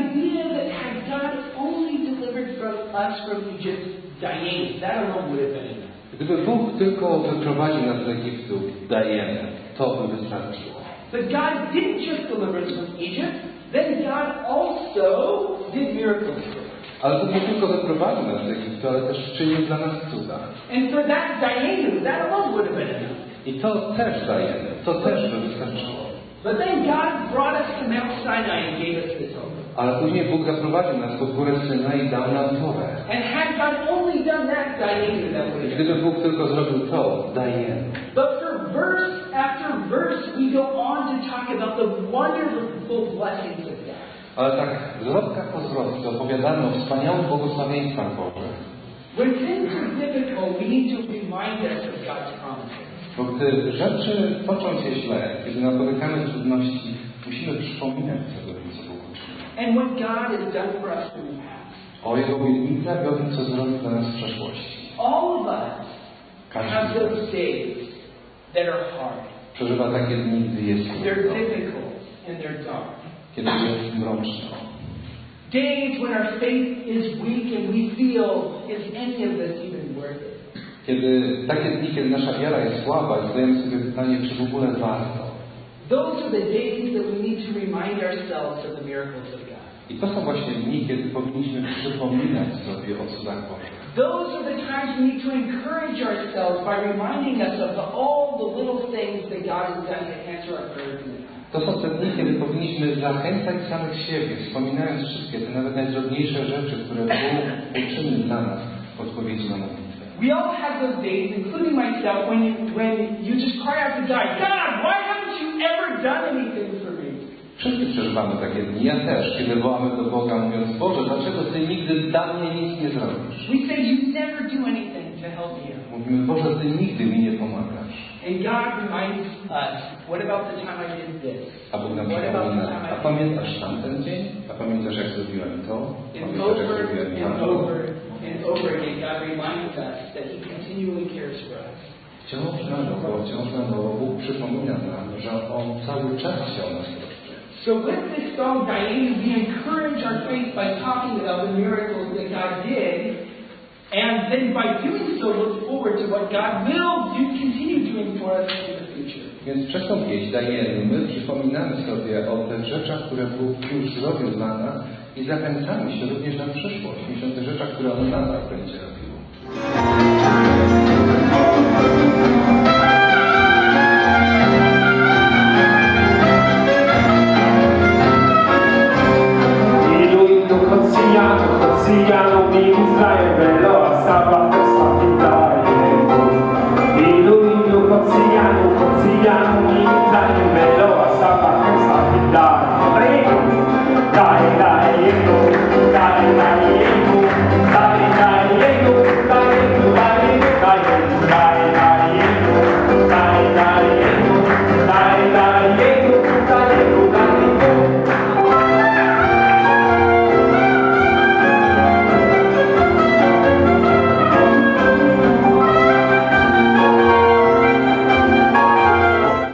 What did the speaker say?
idea that had God only delivered from us from Egypt, Diana, that alone would have been enough. Gdyby Bóg tylko wyprowadził nas z Egiptu, dajemy, to by wystarczyło. But God didn't just deliver us from Egypt, then God also did miracles for us. Ale to nie tylko wyprowadził nas z Egiptu, ale też czynił dla nas cuda. And for that Diana, that alone would have been enough. I to też dajemy, to też by wystarczyło. But then God brought us to Mount Sinai and gave us this oath. Ale później Bóg zaprowadził nas pod górę Syna i dał nam Torę. And had God only done that, Diana, that would have Gdyby Bóg tylko zrobił to, dajemy. But for verse after verse, we go on to talk about the wonderful blessings of God. Ale tak zwrotka po zwrotce opowiadamy o wspaniałych błogosławieństwach Bożych. When things are difficult, we need to remind us of God's promises. Bo gdy rzeczy toczą się źle, kiedy napotykamy trudności, musimy przypominać sobie co Bóg. And what God has done for us in the past. O Jego obietnicach i o tym, co zrobił dla nas w przeszłości. All of us have Każdy z those days that are hard. przeżywa takie dni, gdy jest They're trudno, difficult and they're dark. kiedy jest mroczno. Days when our faith is weak and we feel, is any of this even worth it? Kiedy takie dni, kiedy nasza wiara jest słaba i zadajemy sobie pytanie, czy w ogóle warto. Those are the days that we need to remind ourselves of the miracles of God. I to są właśnie dni, kiedy powinniśmy przypominać sobie o cudach Bożych. Those are the times we need to encourage ourselves by reminding us of the, all the little things that God has done to answer our prayers in the past. To są te dni, kiedy powinniśmy zachęcać samych siebie, wspominając wszystkie te nawet najdrobniejsze rzeczy, które Bóg uczynił dla nas odpowiedzi na modlitwę. We all have those days, including myself, when you, when you just cry out to God, God, why haven't you ever done anything for me? Wszyscy przeżywamy takie dni, ja też, kiedy wołamy do Boga, mówiąc, Boże, dlaczego Ty nigdy dla mnie nic nie zrobisz? We say you never do anything to help out. Mówimy, Boże, Ty nigdy mi nie pomagasz. And God reminds us, what about the time I did this? A Bóg nam przypomina, a pamiętasz tamten dzień? A pamiętasz, jak zrobiłem to? Pamiętasz, jak zrobiłem tamto? Over and over again, God reminds us that He continually cares for us. Wciąż na nowo, wciąż na nowo Bóg przypomina nam, że On cały czas się o nas troszczy. So with this song, Diana, we encourage our faith by talking about the miracles that God did, and then by doing so, look forward to what God will do, continue Więc przez tą pieśń dajemy, my przypominamy sobie o tych rzeczach, które Bóg już zrobił dla nas i zachęcamy się również na przyszłość, myśląc o tych rzeczach, które On nadal będzie robił.